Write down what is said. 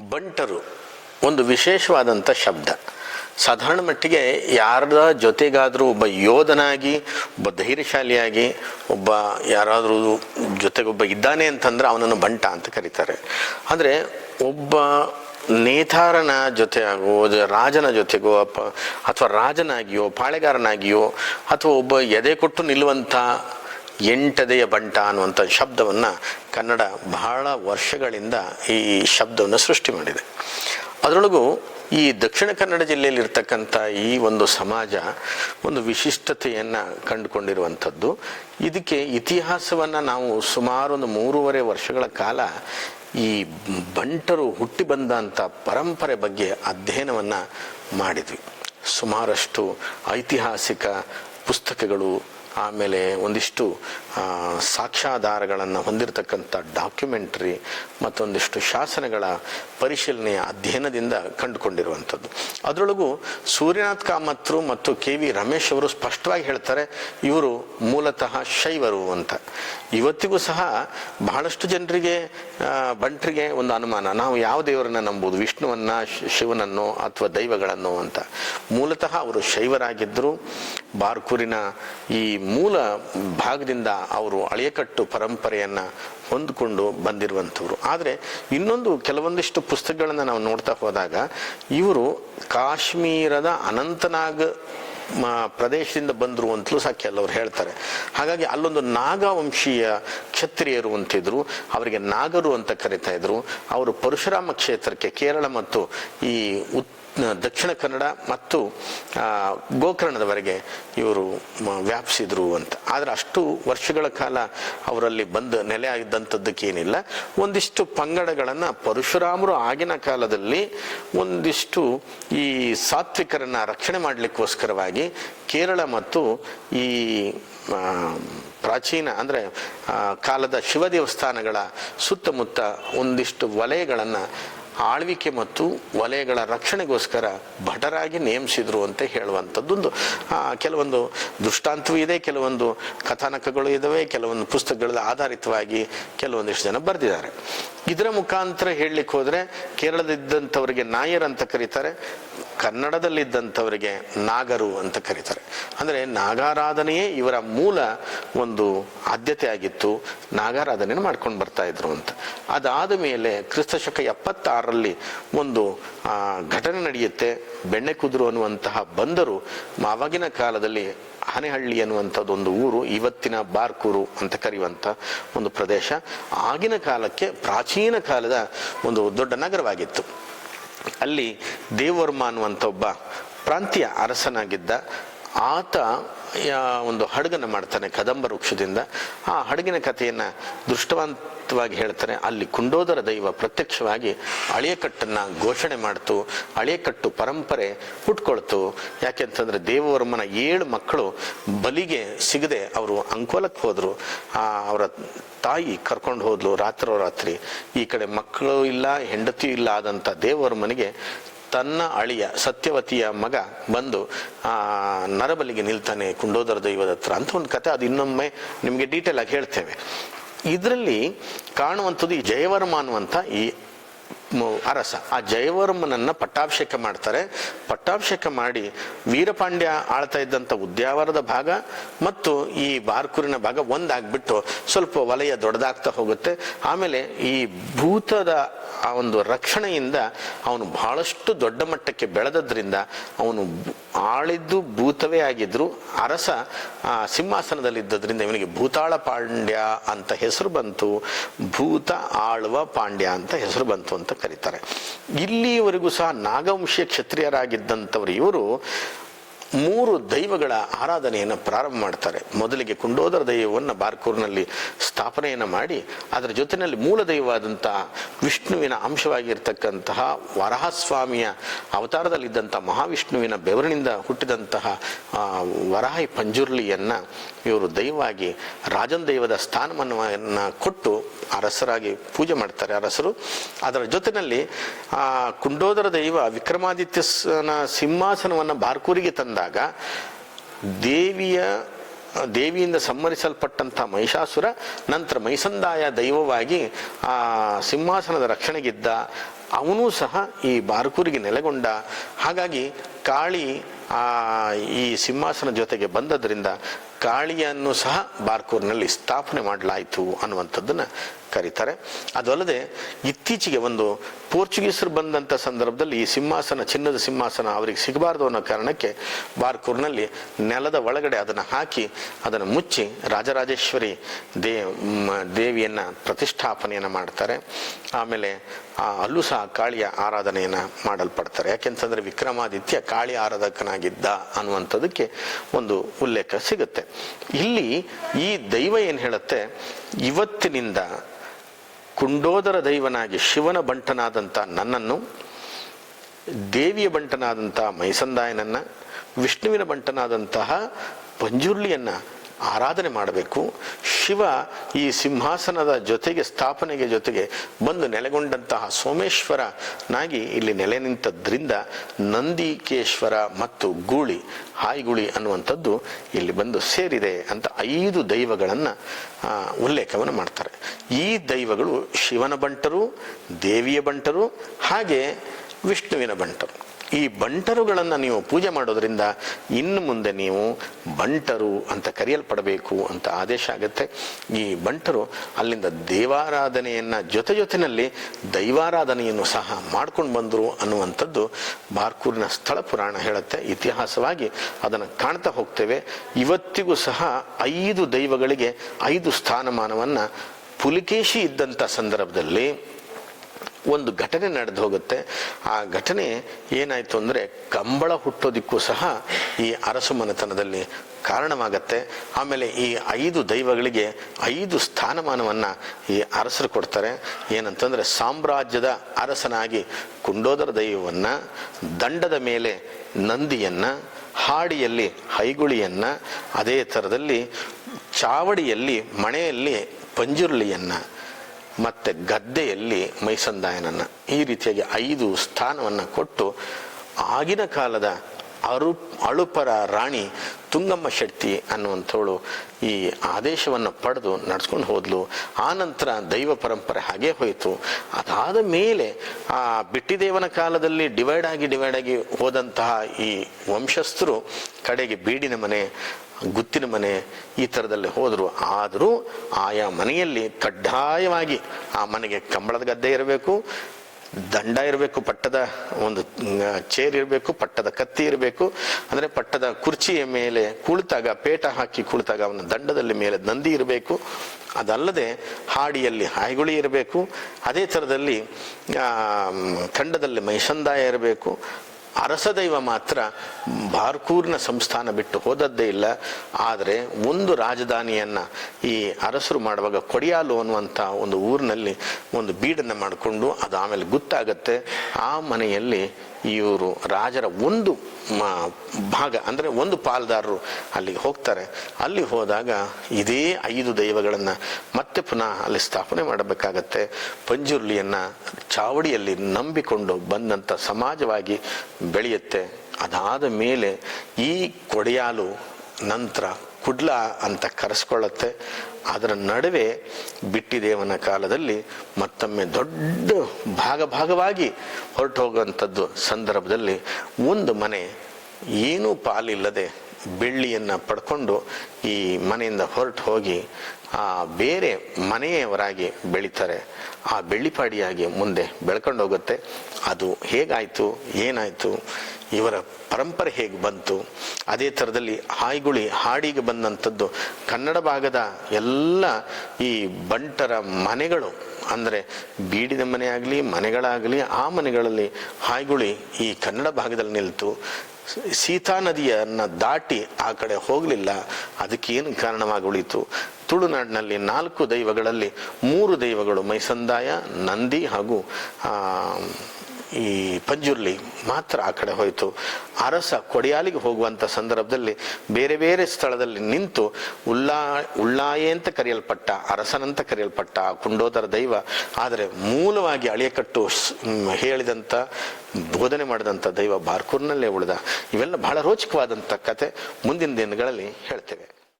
ಬಂಟರು, ಒಂದು ವಿಶೇಷವಾದಂಥ ಶಬ್ದ. ಸಾಧಾರಣ ಮಟ್ಟಿಗೆ ಯಾರದ ಜೊತೆಗಾದರೂ ಒಬ್ಬ ಯೋಧನಾಗಿ, ಒಬ್ಬ ಧೈರ್ಯಶಾಲಿಯಾಗಿ, ಒಬ್ಬ ಯಾರಾದರೂ ಜೊತೆಗೊಬ್ಬ ಇದ್ದಾನೆ ಅಂತಂದ್ರೆ ಅವನನ್ನು ಬಂಟ ಅಂತ ಕರೀತಾರೆ. ಆದರೆ ಒಬ್ಬ ನೇತಾರನ ಜೊತೆ ಆಗೋ ರಾಜನ ಜೊತೆಗೋ ಅಥವಾ ರಾಜನಾಗಿಯೋ, ಪಾಳೆಗಾರನಾಗಿಯೋ, ಅಥವಾ ಒಬ್ಬ ಎದೆ ಕೊಟ್ಟು ನಿಲ್ಲುವಂಥ ಎಂಟದೆಯ ಬಂಟ ಅನ್ನುವಂಥ ಶಬ್ದವನ್ನು ಕನ್ನಡ ಬಹಳ ವರ್ಷಗಳಿಂದ ಈ ಶಬ್ದವನ್ನು ಸೃಷ್ಟಿ ಮಾಡಿದೆ. ಅದರೊಳಗೂ ಈ ದಕ್ಷಿಣ ಕನ್ನಡ ಜಿಲ್ಲೆಯಲ್ಲಿರ್ತಕ್ಕಂಥ ಈ ಒಂದು ಸಮಾಜ ಒಂದು ವಿಶಿಷ್ಟತೆಯನ್ನು ಕಂಡುಕೊಂಡಿರುವಂಥದ್ದು. ಇದಕ್ಕೆ ಇತಿಹಾಸವನ್ನು ನಾವು ಸುಮಾರು ಒಂದು ಮೂರುವರೆ ವರ್ಷಗಳ ಕಾಲ ಈ ಬಂಟರು ಹುಟ್ಟಿ ಬಂದಂಥ ಪರಂಪರೆ ಬಗ್ಗೆ ಅಧ್ಯಯನವನ್ನು ಮಾಡಿದ್ವಿ. ಸುಮಾರಷ್ಟು ಐತಿಹಾಸಿಕ ಪುಸ್ತಕಗಳು ಆಮೇಲೆ ಒಂದಿಷ್ಟು ಸಾಕ್ಷ್ಯಾಧಾರಗಳನ್ನು ಹೊಂದಿರತಕ್ಕಂಥ ಡಾಕ್ಯುಮೆಂಟ್ರಿ ಮತ್ತೊಂದಿಷ್ಟು ಶಾಸನಗಳ ಪರಿಶೀಲನೆಯ ಅಧ್ಯಯನದಿಂದ ಕಂಡುಕೊಂಡಿರುವಂಥದ್ದು. ಅದರೊಳಗೂ ಸೂರ್ಯನಾಥ್ ಕಾಮತ್ರು ಮತ್ತು ಕೆ ವಿ ರಮೇಶ್ ಅವರು ಸ್ಪಷ್ಟವಾಗಿ ಹೇಳ್ತಾರೆ, ಇವರು ಮೂಲತಃ ಶೈವರು ಅಂತ. ಇವತ್ತಿಗೂ ಸಹ ಬಹಳಷ್ಟು ಜನರಿಗೆ ಬಂಟ್ರಿಗೆ ಒಂದು ಅನುಮಾನ. ನಾವು ಯಾವ ದೇವರನ್ನ ನಂಬುದು? ವಿಷ್ಣುವನ್ನ ಶಿವನನ್ನೋ ಅಥವಾ ದೈವಗಳನ್ನೋ ಅಂತ. ಮೂಲತಃ ಅವರು ಶೈವರಾಗಿದ್ದರು. ಬಾರ್ಕೂರಿನ ಈ ಮೂಲ ಭಾಗದಿಂದ ಅವರು ಅಳೆಯಕಟ್ಟು ಪರಂಪರೆಯನ್ನು ಹೊಂದಿಕೊಂಡು ಬಂದಿರುವಂಥವ್ರು. ಆದರೆ ಇನ್ನೊಂದು ಕೆಲವೊಂದಿಷ್ಟು ಪುಸ್ತಕಗಳನ್ನು ನಾವು ನೋಡ್ತಾ ಹೋದಾಗ ಇವರು ಕಾಶ್ಮೀರದ ಅನಂತನಾಗ್ ಪ್ರದೇಶದಿಂದ ಬಂದರು ಅಂತಲೂ ಸಹ ಕೆಲವರು ಹೇಳ್ತಾರೆ. ಹಾಗಾಗಿ ಅಲ್ಲೊಂದು ನಾಗವಂಶೀಯ ಕ್ಷತ್ರಿಯರು ಅಂತಿದ್ರು, ಅವರಿಗೆ ನಾಗರು ಅಂತ ಕರಿತಾ ಇದ್ರು. ಅವರು ಪರಶುರಾಮ ಕ್ಷೇತ್ರಕ್ಕೆ ಕೇರಳ ಮತ್ತು ಈ ಉತ್ ದಕ್ಷಿಣ ಕನ್ನಡ ಮತ್ತು ಗೋಕರ್ಣದವರೆಗೆ ಇವರು ವ್ಯಾಪಿಸಿದ್ರು ಅಂತ. ಆದರೆ ಅಷ್ಟು ವರ್ಷಗಳ ಕಾಲ ಅವರಲ್ಲಿ ಬಂದು ನೆಲೆ ಆಗಿದ್ದಂಥದ್ದಕ್ಕೇನಿಲ್ಲ ಒಂದಿಷ್ಟು ಪಂಗಡಗಳನ್ನು ಪರಶುರಾಮರು ಆಗಿನ ಕಾಲದಲ್ಲಿ ಒಂದಿಷ್ಟು ಈ ಸಾತ್ವಿಕರನ್ನ ರಕ್ಷಣೆ ಮಾಡಲಿಕ್ಕೋಸ್ಕರವಾಗಿ ಕೇರಳ ಮತ್ತು ಈ ಪ್ರಾಚೀನ ಅಂದರೆ ಕಾಲದ ಶಿವ ದೇವಸ್ಥಾನಗಳ ಸುತ್ತಮುತ್ತ ಒಂದಿಷ್ಟು ವಲಯಗಳನ್ನು ಆಳ್ವಿಕೆ ಮತ್ತು ವಲಯಗಳ ರಕ್ಷಣೆಗೋಸ್ಕರ ಭಟರಾಗಿ ನೇಮಿಸಿದ್ರು ಅಂತ ಹೇಳುವಂಥದ್ದೊಂದು ಕೆಲವೊಂದು ದೃಷ್ಟಾಂತವೂ ಇದೆ, ಕೆಲವೊಂದು ಕಥಾನಕಗಳು ಇದ್ದಾವೆ ಕೆಲವೊಂದು ಪುಸ್ತಕಗಳ ಆಧಾರಿತವಾಗಿ ಕೆಲವೊಂದಿಷ್ಟು ಜನ ಬರೆದಿದ್ದಾರೆ. ಇದರ ಮುಖಾಂತರ ಹೇಳಲಿಕ್ಕೆ ಹೋದರೆ ಕೇರಳದಿದ್ದಂಥವರಿಗೆ ನಾಯರ್ ಅಂತ ಕರೀತಾರೆ. ಕನ್ನಡದಲ್ಲಿದ್ದಂಥವರಿಗೆ ನಾಗರು ಅಂತ ಕರೀತಾರೆ. ಅಂದರೆ ನಾಗಾರಾಧನೆಯೇ ಇವರ ಮೂಲ ಒಂದು ಆದ್ಯತೆ ಆಗಿತ್ತು. ನಾಗಾರಾಧನೆಯನ್ನು ಮಾಡ್ಕೊಂಡು ಬರ್ತಾ ಇದ್ರು ಅಂತ. ಅದಾದ ಮೇಲೆ ಕ್ರಿಸ್ತ ಶಕ ಎಪ್ಪತ್ತಾರರಲ್ಲಿ ಒಂದು ಘಟನೆ ನಡೆಯುತ್ತೆ. ಬೆಣ್ಣೆ ಕುದುರು ಅನ್ನುವಂತಹ ಬಂದರು. ಆವಾಗಿನ ಕಾಲದಲ್ಲಿ ಹನೆಹಳ್ಳಿ ಅನ್ನುವಂಥದ್ದೊಂದು ಊರು, ಇವತ್ತಿನ ಬಾರ್ಕೂರು ಅಂತ ಕರೆಯುವಂಥ ಒಂದು ಪ್ರದೇಶ. ಆಗಿನ ಕಾಲಕ್ಕೆ ಪ್ರಾಚೀನ ಕಾಲದ ಒಂದು ದೊಡ್ಡ ನಗರವಾಗಿತ್ತು. ಅಲ್ಲಿ ದೇವರ್ಮ ಅನ್ನುವಂಥ ಒಬ್ಬ ಪ್ರಾಂತೀಯ ಅರಸನಾಗಿದ್ದ ಆತ ಒಂದು ಹಡಗನ್ನು ಮಾಡ್ತಾನೆ, ಕದಂಬ ವೃಕ್ಷದಿಂದ. ಆ ಹಡಗಿನ ಕಥೆಯನ್ನು ದೃಷ್ಟವಂತವಾಗಿ ಹೇಳ್ತಾನೆ. ಅಲ್ಲಿ ಕುಂಡೋದರ ದೈವ ಪ್ರತ್ಯಕ್ಷವಾಗಿ ಅಳಿಯಕಟ್ಟನ್ನು ಘೋಷಣೆ ಮಾಡ್ತು ಅಳಿಯಕಟ್ಟು ಪರಂಪರೆ ಹುಟ್ಕೊಳ್ತು. ಯಾಕೆಂತಂದ್ರೆ ದೇವವರ್ಮನ ಏಳು ಮಕ್ಕಳು ಬಲಿಗೆ ಸಿಗದೆ ಅವರು ಅಂಕೋಲಕ್ಕೆ ಹೋದರು. ಅವರ ತಾಯಿ ಕರ್ಕೊಂಡು ಹೋದ್ಲು ರಾತ್ರೋರಾತ್ರಿ. ಈ ಕಡೆ ಮಕ್ಕಳು ಇಲ್ಲ ಹೆಂಡತಿ ಇಲ್ಲ ಆದಂಥ ದೇವವರ್ಮನಿಗೆ ತನ್ನ ಅಳಿಯ ಸತ್ಯವತಿಯ ಮಗ ಬಂದು, ಆ, ನರಬಲಿಗೆ ನಿಲ್ತಾನೆ ಕುಂಡೋದರ ದೈವದ ಹತ್ರ ಅಂತ ಒಂದು ಕತೆ, ಅದು ಇನ್ನೊಮ್ಮೆ ನಿಮಗೆ ಡೀಟೇಲ್ ಆಗಿ ಹೇಳ್ತೇವೆ. ಇದರಲ್ಲಿ ಕಾಣುವಂಥದ್ದು ಈ ಜಯವರ್ಮ ಅನ್ನುವಂಥ ಈ ಅರಸ. ಆ ಜಯವರ್ಮನನ್ನ ಪಟ್ಟಾಭಿಷೇಕ ಮಾಡ್ತಾರೆ. ಪಟ್ಟಾಭಿಷೇಕ ಮಾಡಿ ವೀರಪಾಂಡ್ಯ ಆಳ್ತಾ ಇದ್ದಂಥ ಉದ್ಯಾವರದ ಭಾಗ ಮತ್ತು ಈ ಬಾರ್ಕೂರಿನ ಭಾಗ ಒಂದಾಗ್ಬಿಟ್ಟು ಸ್ವಲ್ಪ ವಲಯ ದೊಡ್ಡದಾಗ್ತಾ ಹೋಗುತ್ತೆ. ಆಮೇಲೆ ಈ ಭೂತದ ಆ ಒಂದು ರಕ್ಷಣೆಯಿಂದ ಅವನು ಬಹಳಷ್ಟು ದೊಡ್ಡ ಮಟ್ಟಕ್ಕೆ ಬೆಳೆದದ್ರಿಂದ ಅವನು ಆಳಿದ್ದು ಭೂತವೇ ಆಗಿದ್ರು ಅರಸ, ಆ, ಸಿಂಹಾಸನದಲ್ಲಿದ್ದದ್ರಿಂದ ಇವನಿಗೆ ಭೂತಾಳ ಪಾಂಡ್ಯ ಅಂತ ಹೆಸರು ಬಂತು. ಭೂತ ಆಳುವ ಪಾಂಡ್ಯ ಅಂತ ಹೆಸರು ಬಂತು ಅಂತ ಕರೀತಾರೆ. ಇಲ್ಲಿಯವರೆಗೂ ಸಹ ನಾಗವಂಶೀಯ ಕ್ಷತ್ರಿಯರಾಗಿದ್ದಂಥವ್ರು ಇವರು ಮೂರು ದೈವಗಳ ಆರಾಧನೆಯನ್ನು ಪ್ರಾರಂಭ ಮಾಡ್ತಾರೆ. ಮೊದಲಿಗೆ ಕುಂಡೋದರ ದೈವವನ್ನು ಬಾರ್ಕೂರಿನಲ್ಲಿ ಸ್ಥಾಪನೆಯನ್ನು ಮಾಡಿ, ಅದರ ಜೊತೆಯಲ್ಲಿ ಮೂಲ ದೈವವಾದಂತಹ ವಿಷ್ಣುವಿನ ಅಂಶವಾಗಿರ್ತಕ್ಕಂತಹ ವರಹಸ್ವಾಮಿಯ ಅವತಾರದಲ್ಲಿದ್ದಂಥ ಮಹಾವಿಷ್ಣುವಿನ ಬೆವರಿನಿಂದ ಹುಟ್ಟಿದಂತಹ ವರಾಹಿ ಪಂಜುರ್ಲಿಯನ್ನು ಇವರು ದೈವವಾಗಿ ರಾಜನ್ ದೈವದ ಸ್ಥಾನಮಾನವನ್ನು ಕೊಟ್ಟು ಅರಸರಾಗಿ ಪೂಜೆ ಮಾಡ್ತಾರೆ ಅರಸರು. ಅದರ ಜೊತೆಯಲ್ಲಿ ಕುಂಡೋದರ ದೈವ ವಿಕ್ರಮಾದಿತ್ಯನ ಸಿಂಹಾಸನವನ್ನು ಬಾರ್ಕೂರಿಗೆ ತಂದಾಗ ದೇವಿಯ ದೇವಿಯಿಂದ ಸಂಹರಿಸಲ್ಪಟ್ಟಂಥ ಮಹಿಷಾಸುರ ನಂತರ ಮೈಸಂದಾಯ ದೈವವಾಗಿ ಆ ಸಿಂಹಾಸನದ ರಕ್ಷಣೆಗಿದ್ದ ಅವನೂ ಸಹ ಈ ಬಾರ್ಕೂರಿಗೆ ನೆಲೆಗೊಂಡ. ಹಾಗಾಗಿ ಕಾಳಿ ಆ, ಈ ಸಿಂಹಾಸನ ಜೊತೆಗೆ ಬಂದದ್ರಿಂದ ಕಾಳಿಯನ್ನು ಸಹ ಬಾರ್ಕೂರಿನಲ್ಲಿ ಸ್ಥಾಪನೆ ಮಾಡಲಾಯಿತು ಅನ್ನುವಂಥದ್ದನ್ನು ಕರೀತಾರೆ. ಅದಲ್ಲದೆ ಇತ್ತೀಚೆಗೆ ಒಂದು ಪೋರ್ಚುಗೀಸರು ಬಂದಂಥ ಸಂದರ್ಭದಲ್ಲಿ ಈ ಸಿಂಹಾಸನ, ಚಿನ್ನದ ಸಿಂಹಾಸನ ಅವರಿಗೆ ಸಿಗಬಾರ್ದು ಅನ್ನೋ ಕಾರಣಕ್ಕೆ ಬಾರ್ಕೂರಿನಲ್ಲಿ ನೆಲದ ಒಳಗಡೆ ಅದನ್ನು ಹಾಕಿ ಅದನ್ನು ಮುಚ್ಚಿ ರಾಜರಾಜೇಶ್ವರಿ ದೇ ದೇವಿಯನ್ನು ಪ್ರತಿಷ್ಠಾಪನೆಯನ್ನು ಮಾಡ್ತಾರೆ. ಆಮೇಲೆ ಅಲ್ಲೂ ಸಹ ಕಾಳಿಯ ಆರಾಧನೆಯನ್ನು ಮಾಡಲ್ಪಡ್ತಾರೆ. ಯಾಕೆಂತಂದರೆ ವಿಕ್ರಮಾದಿತ್ಯ ಕಾಳಿ ಆರಾಧಕನಾಗಿದ್ದ ಅನ್ನುವಂಥದ್ದಕ್ಕೆ ಒಂದು ಉಲ್ಲೇಖ ಸಿಗುತ್ತೆ. ಇಲ್ಲಿ ಈ ದೈವ ಏನು ಹೇಳುತ್ತೆ? ಇವತ್ತಿನಿಂದ ಕುಂಡೋದರ ದೈವನಾಗಿ ಶಿವನ ಬಂಟನಾದಂಥ ನನ್ನನ್ನು, ದೇವಿಯ ಬಂಟನಾದಂತಹ ಮೈಸಂದಾಯನನ್ನ, ವಿಷ್ಣುವಿನ ಬಂಟನಾದಂತಹ ಪಂಜುರ್ಲಿಯನ್ನು ಆರಾಧನೆ ಮಾಡಬೇಕು. ಶಿವ ಈ ಸಿಂಹಾಸನದ ಜೊತೆಗೆ, ಸ್ಥಾಪನೆಗೆ ಜೊತೆಗೆ ಬಂದು ನೆಲೆಗೊಂಡಂತಹ ಸೋಮೇಶ್ವರನಾಗಿ ಇಲ್ಲಿ ನೆಲೆ ನಿಂತದ್ರಿಂದ ನಂದಿಕೇಶ್ವರ ಮತ್ತು ಗೂಳಿ, ಹಾಯ್ಗುಳಿ ಅನ್ನುವಂಥದ್ದು ಇಲ್ಲಿ ಬಂದು ಸೇರಿದೆ ಅಂತ ಐದು ದೈವಗಳನ್ನು ಉಲ್ಲೇಖವನ್ನು ಮಾಡ್ತಾರೆ. ಈ ದೈವಗಳು ಶಿವನ ಬಂಟರು, ದೇವಿಯ ಬಂಟರು, ಹಾಗೆ ವಿಷ್ಣುವಿನ ಬಂಟರು. ಈ ಬಂಟರುಗಳನ್ನು ನೀವು ಪೂಜೆ ಮಾಡೋದ್ರಿಂದ ಇನ್ನು ಮುಂದೆ ನೀವು ಬಂಟರು ಅಂತ ಕರೆಯಲ್ಪಡಬೇಕು ಅಂತ ಆದೇಶ ಆಗುತ್ತೆ. ಈ ಬಂಟರು ಅಲ್ಲಿಂದ ದೇವಾರಾಧನೆಯನ್ನು ಜೊತೆ ಜೊತೆಯಲ್ಲಿ ದೈವಾರಾಧನೆಯನ್ನು ಸಹ ಮಾಡ್ಕೊಂಡು ಬಂದರು ಅನ್ನುವಂಥದ್ದು ಬಾರ್ಕೂರಿನ ಸ್ಥಳ ಪುರಾಣ ಹೇಳುತ್ತೆ. ಇತಿಹಾಸವಾಗಿ ಅದನ್ನು ಕಾಣ್ತಾ ಹೋಗ್ತೇವೆ. ಇವತ್ತಿಗೂ ಸಹ ಐದು ದೈವಗಳಿಗೆ ಐದು ಸ್ಥಾನಮಾನವನ್ನು ಪುಲಿಕೇಶಿ ಇದ್ದಂಥ ಸಂದರ್ಭದಲ್ಲಿ ಒಂದು ಘಟನೆ ನಡೆದು ಹೋಗುತ್ತೆ. ಆ ಘಟನೆ ಏನಾಯಿತು ಅಂದರೆ ಕಂಬಳ ಹುಟ್ಟೋದಿಕ್ಕೂ ಸಹ ಈ ಅರಸು ಮನೆತನದಲ್ಲಿ ಕಾರಣವಾಗತ್ತೆ. ಆಮೇಲೆ ಈ ಐದು ದೈವಗಳಿಗೆ ಐದು ಸ್ಥಾನಮಾನವನ್ನು ಈ ಅರಸರು ಕೊಡ್ತಾರೆ. ಏನಂತಂದರೆ ಸಾಮ್ರಾಜ್ಯದ ಅರಸನಾಗಿ ಕುಂಡೋದರ ದೈವವನ್ನು, ದಂಡದ ಮೇಲೆ ನಂದಿಯನ್ನು, ಹಾಡಿಯಲ್ಲಿ ಹೈಗುಳಿಯನ್ನು, ಅದೇ ಥರದಲ್ಲಿ ಚಾವಡಿಯಲ್ಲಿ ಮಣೆಯಲ್ಲಿ ಪಂಜುರ್ಲಿಯನ್ನು ಮತ್ತು ಗದ್ದೆಯಲ್ಲಿ ಮೈಸಂದಾಯನನ್ನು ಈ ರೀತಿಯಾಗಿ ಐದು ಸ್ಥಾನವನ್ನು ಕೊಟ್ಟು ಆಗಿನ ಕಾಲದ ಅರು ಅಳುಪರ ರಾಣಿ ತುಂಗಮ್ಮ ಶೆಟ್ಟಿ ಅನ್ನುವಂಥವಳು ಈ ಆದೇಶವನ್ನು ಪಡೆದು ನಡೆಸ್ಕೊಂಡು ಹೋದ್ಲು. ಆ ನಂತರ ದೈವ ಪರಂಪರೆ ಹಾಗೇ ಹೋಯಿತು. ಅದಾದ ಮೇಲೆ ಆ ಬಿಟ್ಟಿದೇವನ ಕಾಲದಲ್ಲಿ ಡಿವೈಡ್ ಆಗಿ ಡಿವೈಡ್ ಆಗಿ ಹೋದಂತಹ ಈ ವಂಶಸ್ಥರು ಕಡೆಗೆ ಬೀಡಿನ ಮನೆ ಗುತ್ತಿನ ಮನೆ ಈ ಥರದಲ್ಲಿ ಹೋದರು. ಆದರೂ ಆಯಾ ಮನೆಯಲ್ಲಿ ಕಡ್ಡಾಯವಾಗಿ ಆ ಮನೆಗೆ ಕಂಬಳದ ಗದ್ದೆ ಇರಬೇಕು, ದಂಡ ಇರಬೇಕು, ಪಟ್ಟದ ಒಂದು ಚೇರ್ ಇರಬೇಕು, ಪಟ್ಟದ ಕತ್ತಿ ಇರಬೇಕು. ಅಂದರೆ ಪಟ್ಟದ ಕುರ್ಚಿಯ ಮೇಲೆ ಕುಳಿತಾಗ, ಪೇಟ ಹಾಕಿ ಕುಳಿತಾಗ ಅವನ ದಂಡದಲ್ಲಿ ಮೇಲೆ ನಂದಿ ಇರಬೇಕು. ಅದಲ್ಲದೆ ಹಾಡಿಯಲ್ಲಿ ಹಾಯ್ಗುಳಿ ಇರಬೇಕು. ಅದೇ ಥರದಲ್ಲಿ ಖಂಡದಲ್ಲಿ ಮೈಸಂದಾಯ ಇರಬೇಕು. ಅರಸದೈವ ಮಾತ್ರ ಬಾರ್ಕೂರಿನ ಸಂಸ್ಥಾನ ಬಿಟ್ಟು ಹೋದದ್ದೇ ಇಲ್ಲ. ಆದರೆ ಒಂದು ರಾಜಧಾನಿಯನ್ನು ಈ ಅರಸರು ಮಾಡುವಾಗ ಕೊಡಿಯಾಲು ಅನ್ನುವಂಥ ಒಂದು ಊರಿನಲ್ಲಿ ಒಂದು ಬೀಡನ್ನು ಮಾಡಿಕೊಂಡು ಅದು ಆಮೇಲೆ ಗೊತ್ತಾಗತ್ತೆ. ಆ ಮನೆಯಲ್ಲಿ ಇವರು ರಾಜರ ಒಂದು ಭಾಗ, ಅಂದರೆ ಒಂದು ಪಾಲ್ದಾರರು ಅಲ್ಲಿಗೆ ಹೋಗ್ತಾರೆ. ಅಲ್ಲಿ ಹೋದಾಗ ಇದೇ ಐದು ದೈವಗಳನ್ನು ಮತ್ತೆ ಪುನಃ ಅಲ್ಲಿ ಸ್ಥಾಪನೆ ಮಾಡಬೇಕಾಗತ್ತೆ. ಪಂಜುರ್ಲಿಯನ್ನು ಚಾವಡಿಯಲ್ಲಿ ನಂಬಿಕೊಂಡು ಬಂದಂಥ ಸಮಾಜವಾಗಿ ಬೆಳೆಯುತ್ತೆ. ಅದಾದ ಮೇಲೆ ಈ ಕೊಡೆಯಾಲು ನಂತರ ಕುಡ್ಲ ಅಂತ ಕರೆಸ್ಕೊಳ್ಳುತ್ತೆ. ಅದರ ನಡುವೆ ಬಿಟ್ಟಿದೇವನ ಕಾಲದಲ್ಲಿ ಮತ್ತೊಮ್ಮೆ ದೊಡ್ಡ ಭಾಗ ಭಾಗವಾಗಿ ಹೊರಟು ಹೋಗುವಂಥದ್ದು ಸಂದರ್ಭದಲ್ಲಿ ಒಂದು ಮನೆ ಏನೂ ಪಾಲಿಲ್ಲದೆ ಬೆಳ್ಳಿಯನ್ನು ಪಡ್ಕೊಂಡು ಈ ಮನೆಯಿಂದ ಹೊರಟು ಹೋಗಿ ಆ ಬೇರೆ ಮನೆಯವರಾಗಿ ಬೆಳೀತಾರೆ. ಆ ಬೆಳ್ಳಿಪಾಡಿಯಾಗಿ ಮುಂದೆ ಬೆಳ್ಕೊಂಡು ಹೋಗುತ್ತೆ. ಅದು ಹೇಗಾಯಿತು? ಏನಾಯಿತು? ಇವರ ಪರಂಪರೆ ಹೇಗೆ ಬಂತು? ಅದೇ ಥರದಲ್ಲಿ ಹಾಯ್ಗುಳಿ ಹಾಡಿಗೆ ಬಂದಂಥದ್ದು ಕನ್ನಡ ಭಾಗದ ಎಲ್ಲ ಈ ಬಂಟರ ಮನೆಗಳು, ಅಂದರೆ ಬೀಡಿದ ಮನೆ ಆಗಲಿ, ಮನೆಗಳಾಗಲಿ, ಆ ಮನೆಗಳಲ್ಲಿ ಹಾಯ್ಗುಳಿ ಈ ಕನ್ನಡ ಭಾಗದಲ್ಲಿ ನಿಲ್ತು. ಸೀತಾ ನದಿಯನ್ನು ದಾಟಿ ಆ ಕಡೆ ಹೋಗಲಿಲ್ಲ ಅದಕ್ಕೇನು ಕಾರಣವಾಗಿ ಉಳಿತು ತುಳುನಾಡಿನಲ್ಲಿ ನಾಲ್ಕು ದೈವಗಳಲ್ಲಿ ಮೂರು ದೈವಗಳು ಮೈಸಂದಾಯ, ನಂದಿ ಹಾಗೂ ಈ ಪಂಜುರ್ಲಿ ಮಾತ್ರ ಆ ಕಡೆ ಹೋಯಿತು. ಅರಸ ಕೊಡಿಯಾಲಿಗೆ ಹೋಗುವಂಥ ಸಂದರ್ಭದಲ್ಲಿ ಬೇರೆ ಬೇರೆ ಸ್ಥಳದಲ್ಲಿ ನಿಂತು ಉಳ್ಳಾ ಉಳ್ಳಾಯೆ ಅಂತ ಕರೆಯಲ್ಪಟ್ಟ, ಅರಸನಂತ ಕರೆಯಲ್ಪಟ್ಟ ಕುಂಡೋದರ ದೈವ, ಆದರೆ ಮೂಲವಾಗಿ ಅಳಿಯಕಟ್ಟು ಹೇಳಿದಂಥ ಬೋಧನೆ ಮಾಡಿದಂಥ ದೈವ ಬಾರ್ಕೂರ್ನಲ್ಲೇ ಉಳಿದ. ಇವೆಲ್ಲ ಬಹಳ ರೋಚಕವಾದಂಥ ಕತೆ ಮುಂದಿನ ದಿನಗಳಲ್ಲಿ ಹೇಳ್ತೇವೆ.